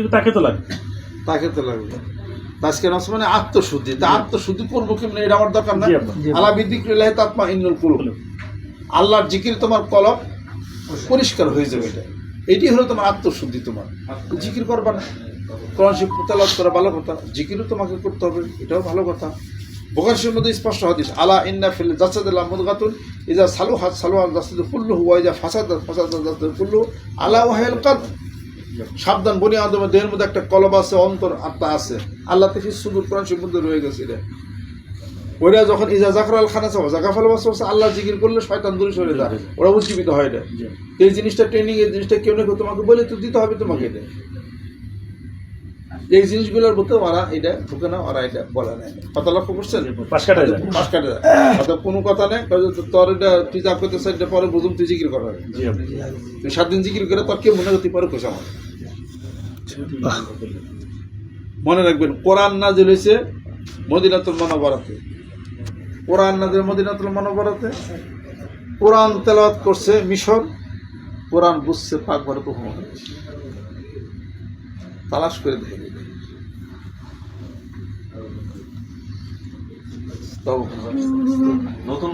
কিন্তু তাকে তো লাগবে। তাকে তো লাগবে। আজকে নামাজ মানে আত্মশুদ্ধি। তা আত্মশুদ্ধি করব কেমন? এটা আমার দরকার না। আল্লাহ বিদিক্রিল্লাহ তাতমা ইন্নুল কুলুব। আল্লাহর জিকির তোমার কলব পরিষ্কার হয়ে যাবে এটা। এটি হলো তোমার আত্মশুদ্ধি তোমার। জিকির করবা না। কোরআন শিব তেলাওয়াত করা ভালো কথা। জিকিরও তোমাকে করতে হবে। এটাও ভালো কথা। বোকাশের মধ্যে স্পষ্ট হাদিস আলা ইন্না ফিল জাসাদুল্লাহ মুদগাতুন ইজা সালু হাত সালু আল জাসাদু কুল্লু হুয়া ইজা ফাসাদ ফাসাদ জাসাদু কুল্লু আলা ওয়াহিল কাদ সাবধান বনি আদমের দেহের মধ্যে একটা কলব আছে অন্তর আত্মা আছে। আল্লাহ থেকে সুদূর কোরআন সে মধ্যে রয়ে গেছে রে। ওরা যখন ইজা জাকর আল খান আছে জাকা ফাল আল্লাহ জিকির করলে শয়তান দূরে সরে যায়। ওরা উজ্জীবিত হয় না এই জিনিসটা ট্রেনিং এই জিনিসটা কেউ না কেউ তোমাকে বলে তো দিতে হবে তোমাকে এটা এই জিনিসগুলোর মধ্যে ওরা এটা ঢুকে না ওরা এটা বলে না কথা লক্ষ্য করছেন? পাশ যায়। পাশ কাটে যায়। অর্থাৎ কোনো কথা নেই তোর এটা তুই যা করতে চাই এটা পরে বুঝুম তুই জিকির করা। হবে জি। আব্বা। তুই সাত দিন জিকির করে তোর কেউ মনে করতে পারে কোথাও আমার? মনে রাখবেন কোরআন নাজিল হয়েছে মদিনাতুল মনোবরাতে কোরআন নাজিল মদিনাতুল মনোবরাতে কোরআন তেলাওয়াত করছে মিশর। কোরআন বুঝছে পাক বারে কখনো তালাশ করে দেখে নতুন